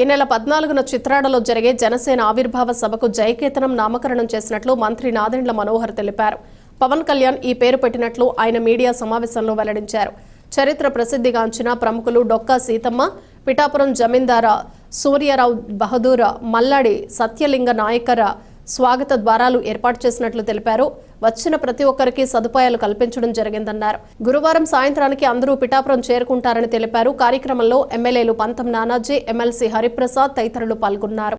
ఈ నెల పద్నాలుగున చిత్రాడలో జరిగే జనసేన ఆవిర్భావ సభకు జయకేతనం నామకరణం చేసినట్లు మంత్రి నాదెండ్ల మనోహర్ తెలిపారు. పవన్ కళ్యాణ్ ఈ పేరు పెట్టినట్లు ఆయన మీడియా సమావేశంలో వెల్లడించారు. చరిత్ర ప్రసిద్ధిగాంచిన ప్రముఖులు డొక్కా సీతమ్మ పిఠాపురం జమీందార సూర్యరావు బహదూర్ మల్లాడి సత్యలింగ నాయకర స్వాగత ద్వారాలు ఏర్పాటు చేసినట్లు తెలిపారు. వచ్చిన ప్రతి ఒక్కరికి సదుపాయాలు కల్పించడం జరిగిందన్నారు. గురువారం సాయంత్రానికి అందరూ పిఠాపురం చేరుకుంటారని తెలిపారు. కార్యక్రమంలో ఎమ్మెల్యేలు పంతం నానాజీ ఎమ్మెల్సీ హరిప్రసాద్ తదితరులు పాల్గొన్నారు.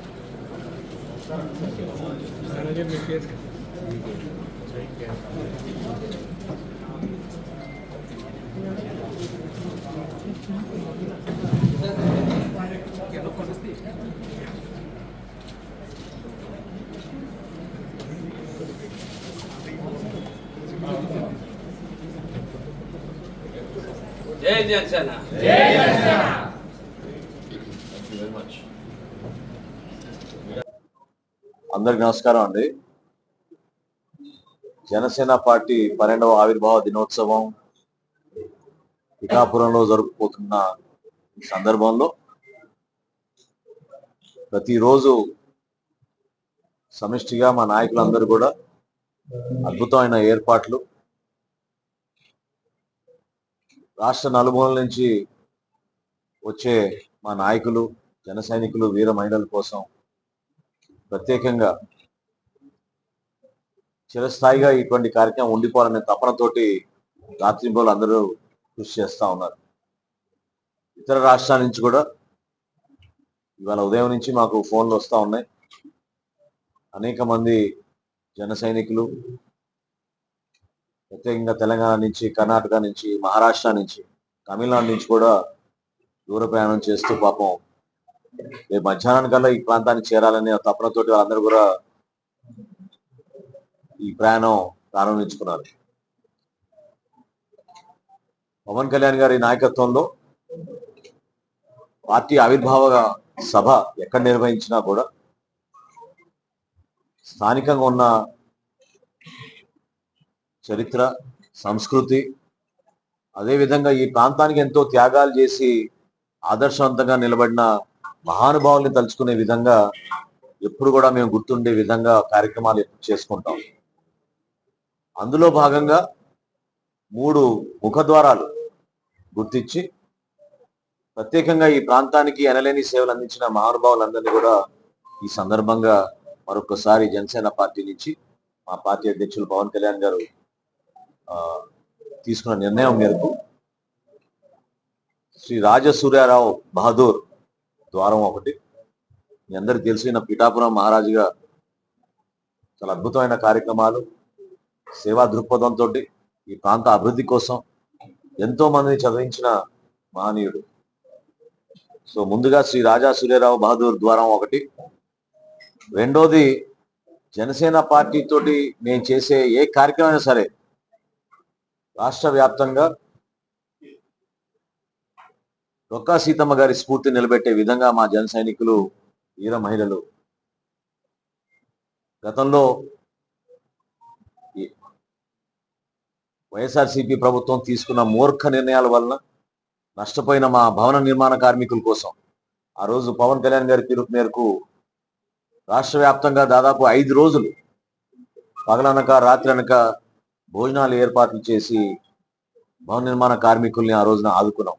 జై జనసేన. అందరికి నమస్కారం అండి. జనసేన పార్టీ పన్నెండవ ఆవిర్భావ దినోత్సవం పిఠాపురంలో జరుపుకోతున్న ఈ సందర్భంలో ప్రతిరోజు సమిష్టిగా మా నాయకులందరూ కూడా అద్భుతమైన ఏర్పాట్లు రాష్ట్ర నలుమూలల నుంచి వచ్చే మా నాయకులు జన సైనికులు వీర మహిళల కోసం ప్రత్యేకంగా చిరస్థాయిగా ఇటువంటి కార్యక్రమం ఉండిపోవాలనే తపనతోటి రాత్రింబోలు అందరూ కృషి చేస్తూ ఉన్నారు. ఇతర రాష్ట్రాల నుంచి కూడా ఇవాళ ఉదయం నుంచి మాకు ఫోన్లు వస్తూ ఉన్నాయి. అనేక మంది జన సైనికులు ప్రత్యేకంగా తెలంగాణ నుంచి కర్ణాటక నుంచి మహారాష్ట్ర నుంచి తమిళనాడు నుంచి కూడా దూర ప్రయాణం చేస్తూ పాపం రేపు మధ్యాహ్నానికల్లా ఈ ప్రాంతానికి చేరాలనే తపనతోటి వాళ్ళందరూ కూడా ఈ ప్రయాణం ప్రారంభించుకున్నారు. పవన్ కళ్యాణ్ గారి నాయకత్వంలో పార్టీ ఆవిర్భావ సభ ఎక్కడ నిర్వహించినా కూడా స్థానికంగా ఉన్న చరిత్ర సంస్కృతి అదేవిధంగా ఈ ప్రాంతానికి ఎంతో త్యాగాలు చేసి ఆదర్శవంతంగా నిలబడిన మహానుభావుల్ని తలుచుకునే విధంగా ఎప్పుడు కూడా మేము గుర్తుండే విధంగా కార్యక్రమాలు ఎప్పుడు చేసుకుంటాం. అందులో భాగంగా మూడు ముఖద్వారాలు గుర్తించి ప్రత్యేకంగా ఈ ప్రాంతానికి ఎనలేని సేవలు అందించిన మహానుభావులందరినీ కూడా ఈ సందర్భంగా మరొకసారి జనసేన పార్టీ నుంచి మా పార్టీ అధ్యక్షులు పవన్ కళ్యాణ్ గారు తీసుకున్న నిర్ణయం మేరకు శ్రీ రాజసూర్యారావు బహదూర్ ద్వారం ఒకటి. మీ అందరికి తెలిసిన పిఠాపురం మహారాజుగా చాలా అద్భుతమైన కార్యక్రమాలు సేవా దృక్పథంతో ఈ ప్రాంత అభివృద్ధి కోసం ఎంతో మందిని చదివించిన మహనీయుడు. సో ముందుగా శ్రీ రాజా సూర్యరావు బహదూర్ ద్వారం ఒకటి. రెండోది జనసేన పార్టీ తోటి మేము చేసే ఏ కార్యక్రమం అయినా సరే రాష్ట్ర వ్యాప్తంగా డొక్కా సీతమ్మ గారి స్ఫూర్తి నిలబెట్టే విధంగా మా జన సైనికులు వీర మహిళలు గతంలో వైఎస్ఆర్సీపీ ప్రభుత్వం తీసుకున్న మూర్ఖ నిర్ణయాల వలన నష్టపోయిన మా భవన నిర్మాణ కార్మికుల కోసం ఆ రోజు పవన్ కళ్యాణ్ గారి పిలుపు మేరకు రాష్ట్ర వ్యాప్తంగా దాదాపు ఐదు రోజులు పగలనక రాత్రి అనక భోజనాలు ఏర్పాట్లు చేసి భవన నిర్మాణ కార్మికుల్ని ఆ రోజున ఆదుకున్నాం.